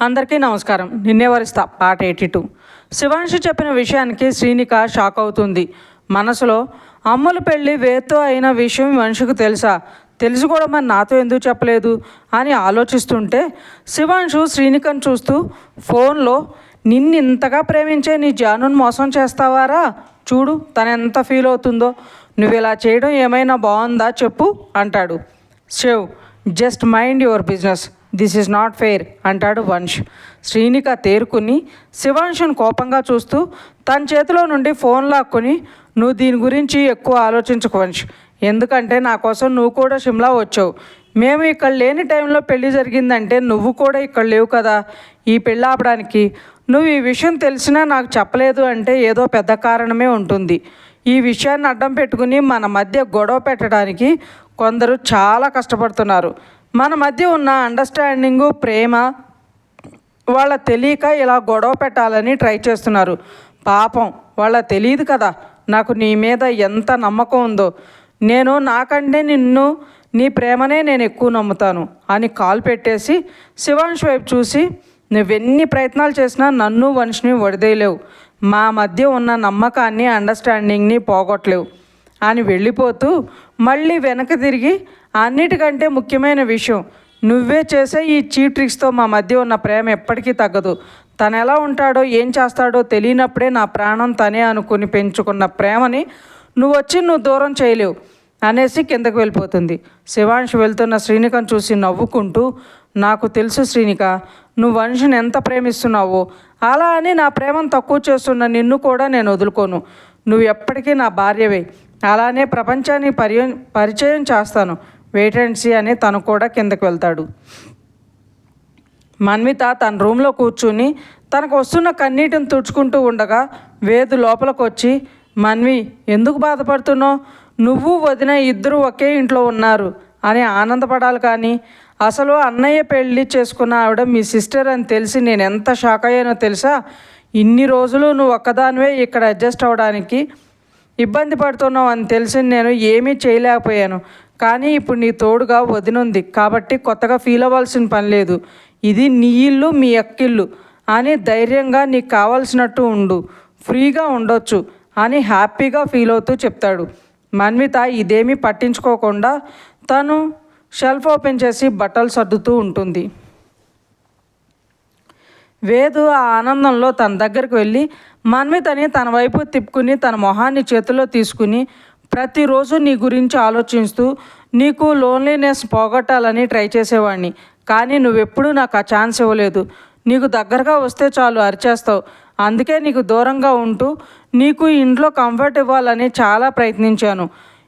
అందరికీ నమస్కారం. నిన్నే వరిస్తా పాట ఎయిటీ టూ. శివాంశు చెప్పిన విషయానికి శ్రీనిక షాక్ అవుతుంది. మనసులో అమ్మలు పెళ్ళి వేత్తో అయిన విషయం మనిషికి తెలుసా? తెలిసి కూడా మరి నాతో ఎందుకు చెప్పలేదు? అని ఆలోచిస్తుంటే శివాంశు శ్రీనికను చూస్తూ ఫోన్లో నిన్ను ఇంతగా ప్రేమించే నీ జానును మోసం చేస్తావారా? చూడు తను ఎంత ఫీల్ అవుతుందో. నువ్వు ఇలా చేయడం ఏమైనా బాగుందా చెప్పు అంటాడు. Shiv just mind your business. This is not fair అంటాడు వంశ్. శ్రీనిక తేరుకుని శివాంశుని కోపంగా చూస్తూ తన చేతిలో నుండి ఫోన్ లాక్కొని నువ్వు దీని గురించి ఎక్కువ ఆలోచించకు వంశ్. ఎందుకంటే నా కోసం నువ్వు కూడా షిమ్లా వచ్చావు. మేము ఇక్కడ లేని టైంలో పెళ్ళి జరిగిందంటే నువ్వు కూడా ఇక్కడ లేవు కదా. ఈ పెళ్ళి ఆపడానికి. నువ్వు ఈ విషయం తెలిసినా నాకు చెప్పలేదు అంటే ఏదో పెద్ద కారణమే ఉంటుంది. ఈ విషయాన్ని అడ్డం పెట్టుకుని మన మధ్య గొడవ పెట్టడానికి కొందరు చాలా కష్టపడుతున్నారు. మన మధ్య ఉన్న అండర్స్టాండింగు ప్రేమ వాళ్ళ తెలియక ఇలా గొడవ పెట్టాలని ట్రై చేస్తున్నారు. పాపం వాళ్ళ తెలియదు కదా నాకు నీ మీద ఎంత నమ్మకం ఉందో. నేను నాకంటే నిన్ను నీ ప్రేమనే నేను ఎక్కువ నమ్ముతాను అని కాల్ పెట్టేసి శివాంష్ వైపు చూసి నువ్వెన్ని ప్రయత్నాలు చేసినా నన్ను వంశని వడిదేయలేవు మా మధ్య ఉన్న నమ్మకాన్ని అండర్స్టాండింగ్ని పోగొట్టలేవు. అని వెళ్ళిపోతూ మళ్ళీ వెనక తిరిగి అన్నిటికంటే ముఖ్యమైన విషయం నువ్వే చేసే ఈ చీప్ ట్రిక్స్తో మా మధ్య ఉన్న ప్రేమ ఎప్పటికీ తగ్గదు. తను ఎలా ఉంటాడో ఏం చేస్తాడో తెలియనప్పుడే నా ప్రాణం తనే అనుకుని పెంచుకున్న ప్రేమని నువ్వు వచ్చి నువ్వు దూరం చేయలేవు అనేసి కిందకు వెళ్ళిపోతుంది. శివాంష్ వెళ్తున్న శ్రీనికను చూసి నవ్వుకుంటూ నాకు తెలుసు శ్రీనిక నువ్వు వంశని ఎంత ప్రేమిస్తున్నావో అలా అని నా ప్రేమను తక్కువ చేస్తున్న నిన్ను కూడా నేను వదులుకోను. నువ్వు ఎప్పటికీ నా భార్యవే. అలానే ప్రపంచాన్ని పరి పరిచయం చేస్తాను. వెయిట్ అండ్ సీ అని తను కూడా కిందకు వెళ్తాడు. మన్విత తన రూమ్లో కూర్చుని తనకు వస్తున్న కన్నీటిని తుడుచుకుంటూ ఉండగా వేదు లోపలికి వచ్చి మన్వి ఎందుకు బాధపడుతున్నావు? నువ్వు వదిన ఇద్దరు ఒకే ఇంట్లో ఉన్నారు అని ఆనందపడాలి కానీ అసలు అన్నయ్య పెళ్ళి చేసుకున్న ఆవిడ మీ సిస్టర్ అని తెలిసి నేను ఎంత షాక్ అయ్యానో తెలుసా? ఇన్ని రోజులు నువ్వు ఒక్కదానివే ఇక్కడ అడ్జస్ట్ అవ్వడానికి ఇబ్బంది పడుతున్నావు అని తెలిసి నేను ఏమీ చేయలేకపోయాను. కానీ ఇప్పుడు నీ తోడుగా వదినుంది. కాబట్టి కొత్తగా ఫీల్ అవ్వాల్సిన పని లేదు. ఇది నీ ఇల్లు మీ అక్కిల్లు. అని ధైర్యంగా నీకు కావాల్సినట్టు ఉండు. ఫ్రీగా ఉండొచ్చు అని హ్యాపీగా ఫీల్ అవుతూ చెప్తాడు. మన్విత ఇదేమీ పట్టించుకోకుండా తను షెల్ఫ్ ఓపెన్ చేసి బట్టలు సర్దుతూ ఉంటుంది. వేదు ఆ ఆనందంలో తన దగ్గరికి వెళ్ళి మన్వితని తన వైపు తిప్పుకుని తన మొహాన్ని చేతిలో తీసుకుని ప్రతిరోజు నీ గురించి ఆలోచిస్తూ నీకు లోన్లీనెస్ పోగొట్టాలని ట్రై చేసేవాడిని కానీ నువ్వెప్పుడూ నాకు ఆ ఛాన్స్ ఇవ్వలేదు. నీకు దగ్గరగా వస్తే చాలు అరిచేస్తావు. అందుకే నీకు దూరంగా ఉంటూ నీకు ఇంట్లో కంఫర్ట్ ఇవ్వాలని చాలా ప్రయత్నించాను.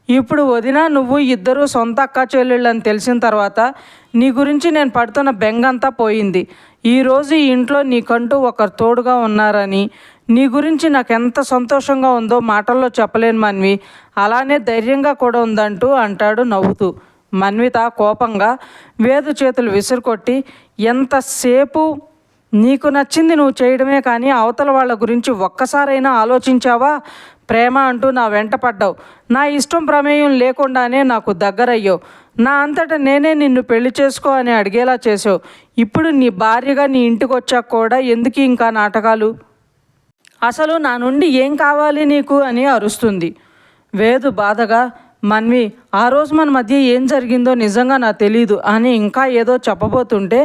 ఇప్పుడు వదిన నువ్వు ఇద్దరు సొంత అక్క చెల్లెళ్ళని తెలిసిన తర్వాత నీ గురించి నేను పడుతున్న బెంగంతా పోయింది. ఈరోజు ఈ ఇంట్లో నీకంటూ ఒకరు తోడుగా ఉన్నారని నీ గురించి నాకు ఎంత సంతోషంగా ఉందో మాటల్లో చెప్పలేను మన్వి. అలానే ధైర్యంగా కూడా ఉందంటూ అంటాడు నవ్వుతూ. మన్విత కోపంగా వేదు చేతులు విసురుకొట్టి ఎంతసేపు నీకు నచ్చింది నువ్వు చేయడమే కానీ అవతల వాళ్ళ గురించి ఒక్కసారైనా ఆలోచించావా? ప్రేమ అంటూ నా వెంట పడ్డావు. నా ఇష్టం ప్రమేయం లేకుండానే నాకు దగ్గరయ్యావు. నా అంతటా నేనే నిన్ను పెళ్ళి చేసుకో అని అడిగేలా చేసావు ఇప్పుడు నీ భార్యగా నీ ఇంటికి వచ్చాక కూడా ఎందుకు ఇంకా నాటకాలు? అసలు నా నుండి ఏం కావాలి నీకు అని అరుస్తుంది. వేదు బాధగా మన్వి ఆ రోజు మన మధ్య ఏం జరిగిందో నిజంగా నాకు తెలీదు అని ఇంకా ఏదో చెప్పబోతుంటే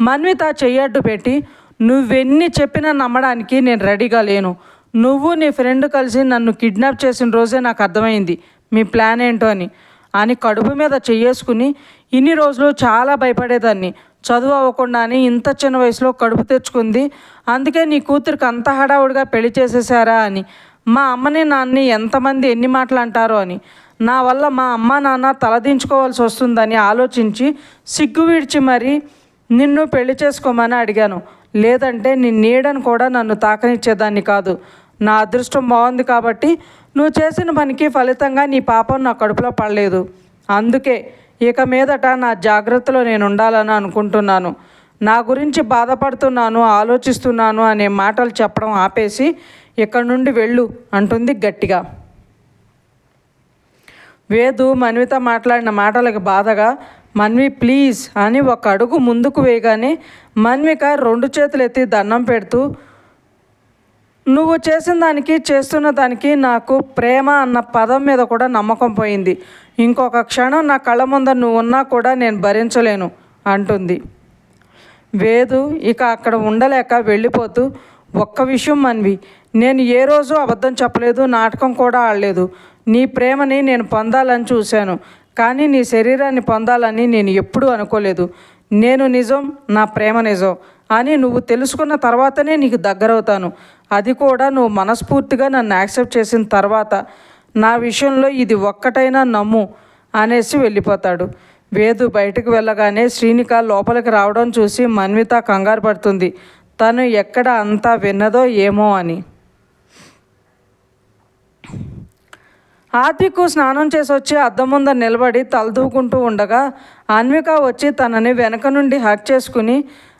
మన్వి తా చెయ్యడ్డు పెట్టి నువ్వెన్ని చెప్పినా నమ్మడానికి నేను రెడీగా లేను. నువ్వు నీ ఫ్రెండ్ కలిసి నన్ను కిడ్నాప్ చేసిన రోజే నాకు అర్థమైంది. మీ ప్లాన్ ఏంటో అని. అని కడుపు మీద చెయ్యేసుకుని ఇన్ని రోజులు చాలా భయపడేదాన్ని. చదువు అవ్వకుండానే ఇంత చిన్న వయసులో కడుపు తెచ్చుకుంది. అందుకే నీ కూతురికి అంత హడావుడిగా పెళ్ళి చేసేసారా అని. మా అమ్మని నాన్నని ఎంతమంది ఎన్ని మాటలు అంటారో అని. నా వల్ల మా అమ్మ నాన్న తలదించుకోవాల్సి వస్తుందని ఆలోచించి సిగ్గు విడిచి మరీ నిన్ను పెళ్ళి చేసుకోమని అడిగాను. లేదంటే నీ నీడను కూడా నన్ను తాకనిచ్చేదాన్ని కాదు. నా అదృష్టం బాగుంది కాబట్టి నువ్వు చేసిన పనికి ఫలితంగా నీ పాపం నా కడుపులో పడలేదు. అందుకే ఇక మీదట నా జాగ్రత్తలో నేను ఉండాలని అనుకుంటున్నాను. నా గురించి బాధపడుతున్నాను ఆలోచిస్తున్నాను అనే మాటలు చెప్పడం ఆపేసి ఇక్కడ నుండి వెళ్ళు అంటుంది గట్టిగా. వేదు మన్విత మాట్లాడిన మాటలకు బాధగా మన్వి ప్లీజ్ అని ఒక అడుగు ముందుకు వేయగానే మన్విక రెండు చేతులు ఎత్తి దండం పెడుతూ నువ్వు చేసిన దానికి చేస్తున్న దానికి నాకు ప్రేమ అన్న పదం మీద కూడా నమ్మకం పోయింది. ఇంకొక క్షణం నా కళ్ళ ముందర నువ్వు ఉన్నా కూడా నేను భరించలేను అంటుంది. వేదు ఇక అక్కడ ఉండలేక వెళ్ళిపోతూ ఒక్క విషయం మన్వి నేను ఏ రోజు అబద్ధం చెప్పలేదు నాటకం కూడా ఆడలేదు. నీ ప్రేమని నేను పొందాలని చూశాను కానీ నీ శరీరాన్ని పొందాలని నేను ఎప్పుడూ అనుకోలేదు. నేను నిజం నా ప్రేమ నిజం. అని నువ్వు తెలుసుకున్న తర్వాతనే నీకు దగ్గరవుతాను. అది కూడా నువ్వు మనస్ఫూర్తిగా నన్ను యాక్సెప్ట్ చేసిన తర్వాత. నా విషయంలో ఇది ఒక్కటైనా నమ్ము అనేసి వెళ్ళిపోతాడు. వేదు బయటకు వెళ్ళగానే శ్రీనిక లోపలికి రావడం చూసి మన్విత కంగారు పడుతుంది. తను ఎక్కడ అంతా విన్నదో ఏమో అని. ఆర్తికు స్నానం చేసి వచ్చి అద్దం ముందర నిలబడి తలదూకుంటూ ఉండగా అన్విక వచ్చి తనని వెనక నుండి హక్ చేసుకుని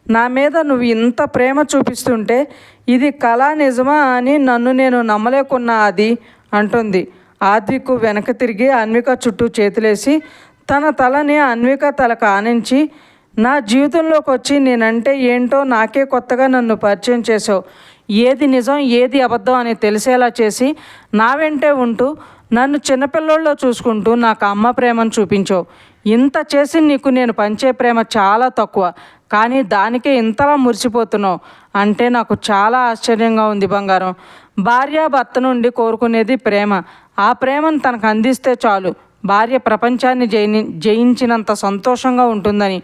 నా మీద నువ్వు ఇంత ప్రేమ చూపిస్తుంటే ఇది కళా నిజమా అని నన్ను నేను నమ్మలేకున్నా అది అంటుంది. ఆద్వికు వెనక తిరిగి అన్విక చుట్టూ చేతులేసి తన తలని అన్విక తలకు ఆనించి నా జీవితంలోకి వచ్చి నేనంటే ఏంటో నాకే కొత్తగా నన్ను పరిచయం చేసావు ఏది నిజం ఏది అబద్ధం అని తెలిసేలా చేసి నా వెంటే ఉంటూ నన్ను చిన్నపిల్లోళ్ళలో చూసుకుంటూ నాకు అమ్మ ప్రేమను చూపించావు. ఇంత చేసి నీకు నేను పంచే ప్రేమ చాలా తక్కువ. కానీ దానికే ఇంతలా మురిసిపోతున్నావు అంటే నాకు చాలా ఆశ్చర్యంగా ఉంది బంగారం. భార్య భర్త నుండి కోరుకునేది ప్రేమ. ఆ ప్రేమను తనకు అందిస్తే చాలు. భార్య ప్రపంచాన్ని జయి జయించినంత సంతోషంగా ఉంటుందని.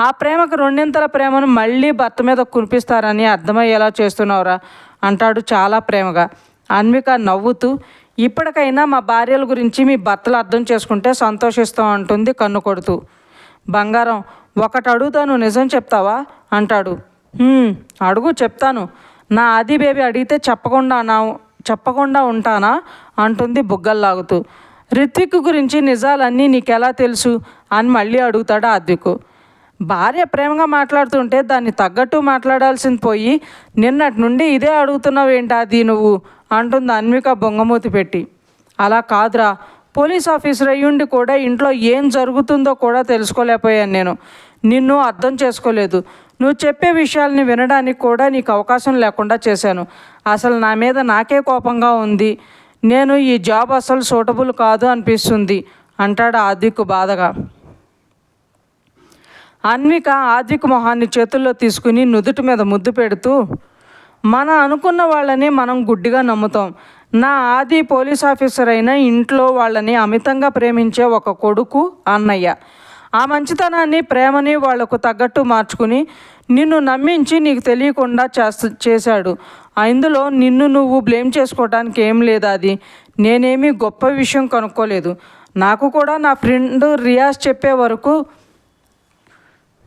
ఆ ప్రేమకు రెండింతల ప్రేమను మళ్ళీ భర్త మీద కురిపిస్తారని అర్థమయ్యేలా చేస్తున్నావురా అంటాడు చాలా ప్రేమగా. అన్విక నవ్వుతూ ఇప్పటికైనా మా భార్యల గురించి మీ భర్తలు అర్థం చేసుకుంటే సంతోషిస్తాం అంటుంది కన్ను కొడుతూ. బంగారం ఒకటి అడుగుతాను నిజం చెప్తావా? అంటాడు. అడుగు చెప్తాను. నా ఆది బేబీ అడిగితే చెప్పకుండా నా చెప్పకుండా ఉంటానా? అంటుంది బుగ్గల్లాగుతూ. రిత్విక్ గురించి నిజాలన్నీ నీకెలా తెలుసు? అని మళ్ళీ అడుగుతాడు ఆద్విక్. భార్య ప్రేమగా మాట్లాడుతుంటే దాన్ని తగ్గట్టు మాట్లాడాల్సింది పోయి నిన్నటి నుండి ఇదే అడుగుతున్నావు ఏంటి అది నువ్వు? అంటుంది అన్విక బొంగమూతి పెట్టి. అలా కాదురా పోలీస్ ఆఫీసర్ అయ్యుండి కూడా ఇంట్లో ఏం జరుగుతుందో కూడా తెలుసుకోలేకపోయాను నేను. నిన్ను అర్థం చేసుకోలేదు. నువ్వు చెప్పే విషయాల్ని వినడానికి కూడా నీకు అవకాశం లేకుండా చేశాను. అసలు నా మీద నాకే కోపంగా ఉంది. నేను ఈ జాబ్ అసలు సూటబుల్ కాదు అనిపిస్తుంది అంటాడు ఆదిక్కు బాధగా. అన్విక ఆదిక్ మొహాన్ని చేతుల్లో తీసుకుని నుదుటి మీద ముద్దు పెడుతూ మన అనుకున్న వాళ్ళని మనం గుడ్డిగా నమ్ముతాం. నా ఆది పోలీస్ ఆఫీసర్ అయిన ఇంట్లో వాళ్ళని అమితంగా ప్రేమించే ఒక కొడుకు అన్నయ్య. ఆ మంచితనాన్ని ప్రేమని వాళ్ళకు తగ్గట్టు మార్చుకుని నిన్ను నమ్మించి నీకు తెలియకుండా చేశాడు. ఇందులో నిన్ను నువ్వు బ్లేమ్ చేసుకోవడానికి ఏం లేదు అది నేనేమీ గొప్ప విషయం కనుక్కోలేదు. నాకు కూడా నా ఫ్రెండ్ రియాజ్ చెప్పే వరకు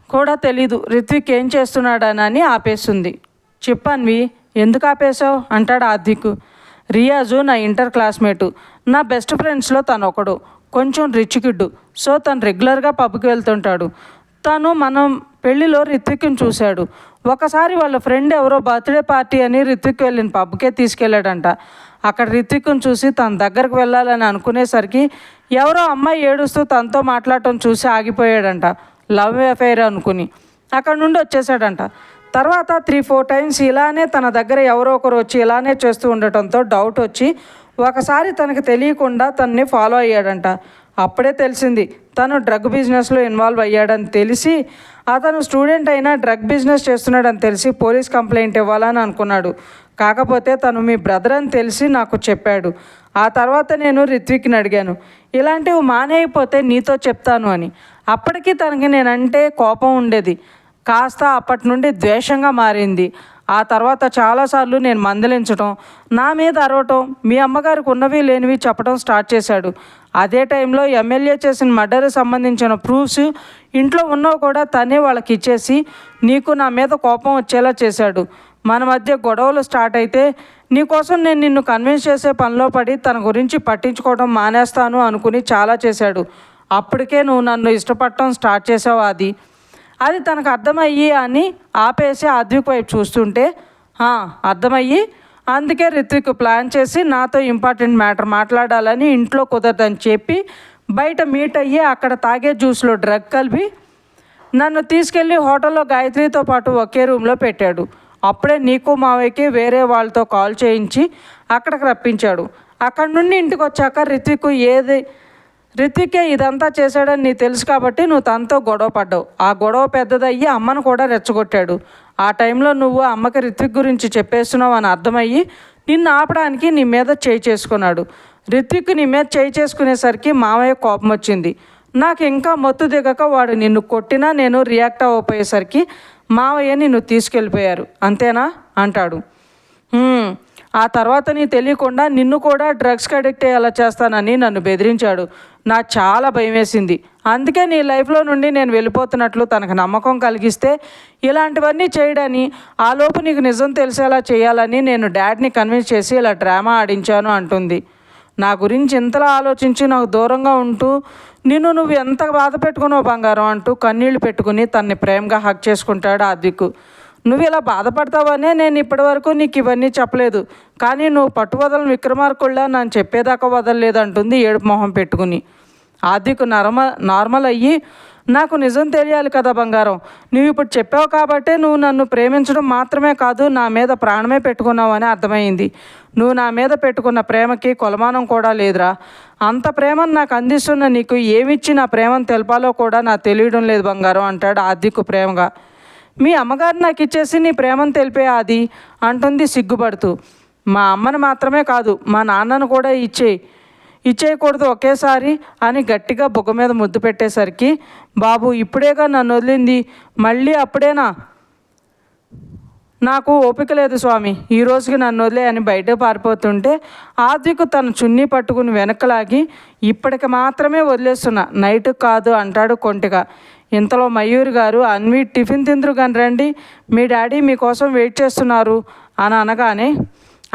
కూడా తెలీదు. రిత్విక్ ఏం చేస్తున్నాడనని ఆపేస్తుంది చెప్పన్వి ఎందుకు ఆపేశావు? అంటాడు ఆద్విక్. రియాజు నా ఇంటర్ క్లాస్మేటు. నా బెస్ట్ ఫ్రెండ్స్లో తను ఒకడు కొంచెం రిచ్ కిడ్డు. సో తను రెగ్యులర్గా పబ్కి వెళ్తుంటాడు. తను మనం పెళ్ళిలో రిత్విక్ని చూశాడు. ఒకసారి వాళ్ళ ఫ్రెండ్ ఎవరో బర్త్డే పార్టీ అని రిత్విక్ వెళ్ళిన పబ్కే తీసుకెళ్ళాడంట. అక్కడ రిత్విక్ను చూసి తన దగ్గరకు వెళ్ళాలని అనుకునేసరికి ఎవరో అమ్మాయి ఏడుస్తూ తనతో మాట్లాడటం చూసి ఆగిపోయాడంట. లవ్ అఫైర్ అనుకుని. అక్కడ నుండి వచ్చేసాడంట తర్వాత త్రీ ఫోర్ టైమ్స్ ఇలానే తన దగ్గర ఎవరో ఒకరు వచ్చి ఇలానే చేస్తూ ఉండటంతో డౌట్ వచ్చి ఒకసారి తనకు తెలియకుండా తనని ఫాలో అయ్యాడంట. అప్పుడే తెలిసింది తను డ్రగ్ బిజినెస్లో ఇన్వాల్వ్ అయ్యాడని తెలిసి అతను స్టూడెంట్ అయినా డ్రగ్ బిజినెస్ చేస్తున్నాడని తెలిసి పోలీస్ కంప్లైంట్ ఇవ్వాలని అనుకున్నాడు. కాకపోతే తను మీ బ్రదర్ అని తెలిసి నాకు చెప్పాడు. ఆ తర్వాత నేను రిత్విక్ని అడిగాను ఇలాంటివి మానేయిపోతే నీతో చెప్తాను అని. అప్పటికి తనకి నేనంటే కోపం ఉండేది. కాస్త అప్పటి నుండి ద్వేషంగా మారింది. ఆ తర్వాత చాలాసార్లు నేను మందలించడం నా మీద అరవటం మీ అమ్మగారికి ఉన్నవి లేనివి చెప్పడం స్టార్ట్ చేశాడు. అదే టైంలో ఎమ్మెల్యే చేసిన మర్డర్ సంబంధించిన ప్రూఫ్స్ ఇంట్లో ఉన్నవి కూడా తనే వాళ్ళకి ఇచ్చేసి నీకు నా మీద కోపం వచ్చేలా చేశాడు. మన మధ్య గొడవలు స్టార్ట్ అయితే నీకోసం నేను నిన్ను కన్విన్స్ చేసే పనిలో పడి తన గురించి పట్టించుకోవడం మానేస్తాను అనుకుని చాలా చేశాడు. అప్పటికే నువ్వు నన్ను ఇష్టపడటం స్టార్ట్ చేసావు అది అది తనకు అర్థమయ్యి అని ఆపేసి అద్విక్ వైపు చూస్తుంటే అర్థమయ్యి. అందుకే రిత్విక్ ప్లాన్ చేసి నాతో ఇంపార్టెంట్ మ్యాటర్ మాట్లాడాలని ఇంట్లో కుదరదని చెప్పి బయట మీట్ అయ్యి అక్కడ తాగే జ్యూస్లో డ్రగ్ కలిపి నన్ను తీసుకెళ్ళి హోటల్లో గాయత్రితో పాటు ఒకే రూమ్లో పెట్టాడు. అప్పుడే నీకు మావయ్యకి వేరే వాళ్ళతో కాల్ చేయించి అక్కడికి రప్పించాడు. అక్కడి నుండి ఇంటికి వచ్చాక రిత్విక్ ఏది రితికే ఇదంతా చేశాడని నీ తెలుసు కాబట్టి నువ్వు తనతో గొడవ పడ్డావు. ఆ గొడవ పెద్దదయ్యి అమ్మను కూడా రెచ్చగొట్టాడు. ఆ టైంలో నువ్వు అమ్మకి రిత్విక్ గురించి చెప్పేస్తున్నావు అని అర్థమయ్యి నిన్ను ఆపడానికి నీ మీద చేయి చేసుకున్నాడు. రిత్విక్ నీ మీద చేయి చేసుకునేసరికి మామయ్య కోపం వచ్చింది. నాకు ఇంకా మత్తు దిగక వాడు నిన్ను కొట్టినా నేను రియాక్ట్ అవ్వపోయేసరికి మావయ్య నిన్ను తీసుకెళ్ళిపోయారు. అంతేనా? అంటాడు. ఆ తర్వాత నీ తెలియకుండా నిన్ను కూడా డ్రగ్స్కి అడిక్ట్ అయ్యేలా చేస్తానని నన్ను బెదిరించాడు. నాకు చాలా భయం వేసింది. అందుకే నీ లైఫ్లో నుండి నేను వెళ్ళిపోతున్నట్లు తనకు నమ్మకం కలిగిస్తే ఇలాంటివన్నీ చేయడని ఆ లోపు నీకు నిజం తెలిసేలా చేయాలని నేను డాడ్ని కన్విన్స్ చేసి ఇలా డ్రామా ఆడించాను అంటుంది. నా గురించి ఇంతలా ఆలోచించి నాకు దూరంగా ఉంటూ నిన్ను నువ్వు ఎంత బాధ పెట్టుకున్నావు బంగారం అంటూ కన్నీళ్ళు పెట్టుకుని తన్ని ప్రేమగా హక్ చేసుకుంటాడు ఆదిక్కు నువ్వు ఇలా బాధపడతావనే నేను ఇప్పటివరకు నీకు ఇవన్నీ చెప్పలేదు. కానీ నువ్వు పట్టువదలను విక్రమార్కుళ్ళ నన్ను చెప్పేదాకా వదలలేదు అంటుంది ఏడుపు మొహం పెట్టుకుని. ఆదికు నర్మ నార్మల్ అయ్యి నాకు నిజం తెలియాలి కదా బంగారం. నువ్వు ఇప్పుడు చెప్పావు కాబట్టే నువ్వు నన్ను ప్రేమించడం మాత్రమే కాదు నా మీద ప్రాణమే పెట్టుకున్నావు అని అర్థమైంది. నువ్వు నా మీద పెట్టుకున్న ప్రేమకి కొలమానం కూడా లేదురా. అంత ప్రేమను నాకు అందిస్తున్న నీకు ఏమిచ్చి నా ప్రేమను తెలపాలో కూడా నాకు తెలియడం లేదు బంగారం అంటాడు ఆదికు ప్రేమగా. మీ అమ్మగారు నాకు ఇచ్చేసి నీ ప్రేమను తెలిపే అది అంటుంది సిగ్గుపడుతూ. మా అమ్మను మాత్రమే కాదు మా నాన్నను కూడా ఇచ్చేయి ఇచ్చేయకూడదు ఒకేసారి అని గట్టిగా బుగ్గ మీద ముద్దు పెట్టేసరికి బాబు ఇప్పుడేగా నన్ను వదిలింది మళ్ళీ అప్పుడేనా? నాకు ఓపిక లేదు స్వామి ఈ రోజుకి నన్ను వదిలే అని బయట పారిపోతుంటే ఆద్వికు తన చున్నీ పట్టుకుని వెనకలాగి ఇప్పటికి మాత్రమే వదిలేస్తున్నా నైట్ కాదు అంటాడు కొంటిగా. ఇంతలో మయూరి గారు అన్వి టిఫిన్ తిందురు కానీ రండి. మీ డాడీ మీకోసం వెయిట్ చేస్తున్నారు అని అనగానే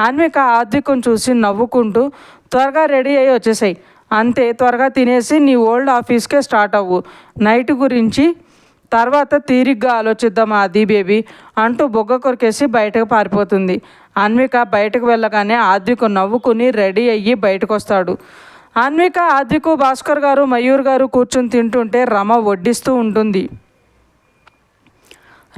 అన్విక ఆద్వికం చూసి నవ్వుకుంటూ త్వరగా రెడీ అయ్యి వచ్చేసాయి. అంతే త్వరగా తినేసి నీ ఓల్డ్ ఆఫీస్కే స్టార్ట్ అవ్వు. నైట్ గురించి తర్వాత తీరిగ్గా ఆలోచిద్దాం ఆది బేబీ అంటూ బొగ్గ కొరికేసి బయటకు పారిపోతుంది. అన్విక బయటకు వెళ్ళగానే ఆద్విక నవ్వుకుని రెడీ అయ్యి బయటకు వస్తాడు అన్విక ఆద్వికు భాస్కర్ గారు మయూర్ గారు కూర్చుని తింటుంటే రమ వడ్డిస్తూ ఉంటుంది.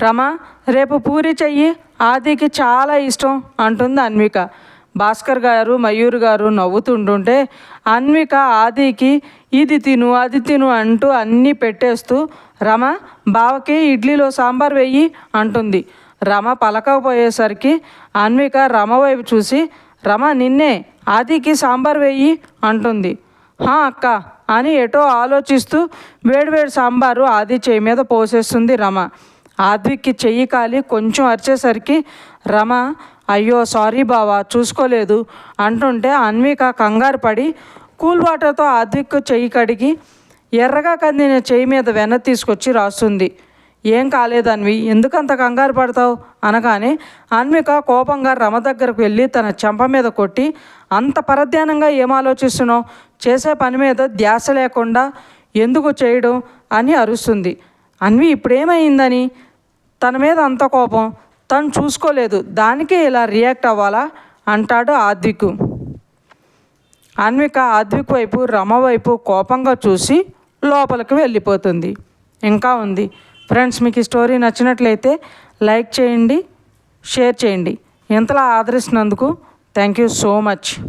రమ రేపు పూరి చెయ్యి ఆదికి చాలా ఇష్టం అంటుంది అన్విక. భాస్కర్ గారు మయూర్ గారు నవ్వుతుంటుంటే అన్విక ఆదికి ఇది తిను అది తిను అంటూ అన్నీ పెట్టేస్తూ రమ బావకి ఇడ్లీలో సాంబార్ వెయ్యి అంటుంది. రమ పలకపోయేసరికి అన్విక రమ వైపు చూసి రమ నిన్నే ఆదికి సాంబార్ వెయ్యి అంటుంది. హా అక్క అని ఎటో ఆలోచిస్తూ వేడివేడి సాంబారు ఆది చేయి మీద పోసేస్తుంది రమ. ఆద్విక్కి చెయ్యి కాలి కొంచెం అరిచేసరికి రమ అయ్యో సారీ బావా చూసుకోలేదు. అంటుంటే అన్విక కంగారు పడి కూల్ వాటర్తో ఆద్విక్ చెయ్యి కడిగి ఎర్రగా కందిన చెయ్యి మీద వెన్న తీసుకొచ్చి రాస్తుంది. ఏం కాలేదు అన్వి ఎందుకంత కంగారు పడతావు? అనగానే అన్విక కోపంగా రమ దగ్గరకు వెళ్ళి తన చెంప మీద కొట్టి అంత పరధ్యానంగా ఏం ఆలోచిస్తున్నావు చేసే పని మీద ధ్యాస లేకుండా ఎందుకు చేయడం అని అరుస్తుంది. అన్వి ఇప్పుడేమైందని? తన మీద అంత కోపం. తను చూసుకోలేదు. దానికే ఇలా రియాక్ట్ అవ్వాలా? అంటాడు ఆద్విక్. అన్విక ఆద్విక్ వైపు రమ వైపు కోపంగా చూసి లోపలికి వెళ్ళిపోతుంది. ఇంకా ఉంది. ఫ్రెండ్స్ మీకు ఈ స్టోరీ నచ్చినట్లయితే లైక్ చేయండి షేర్ చేయండి. ఇంతలా ఆదరిస్తున్నందుకు Thank you so much.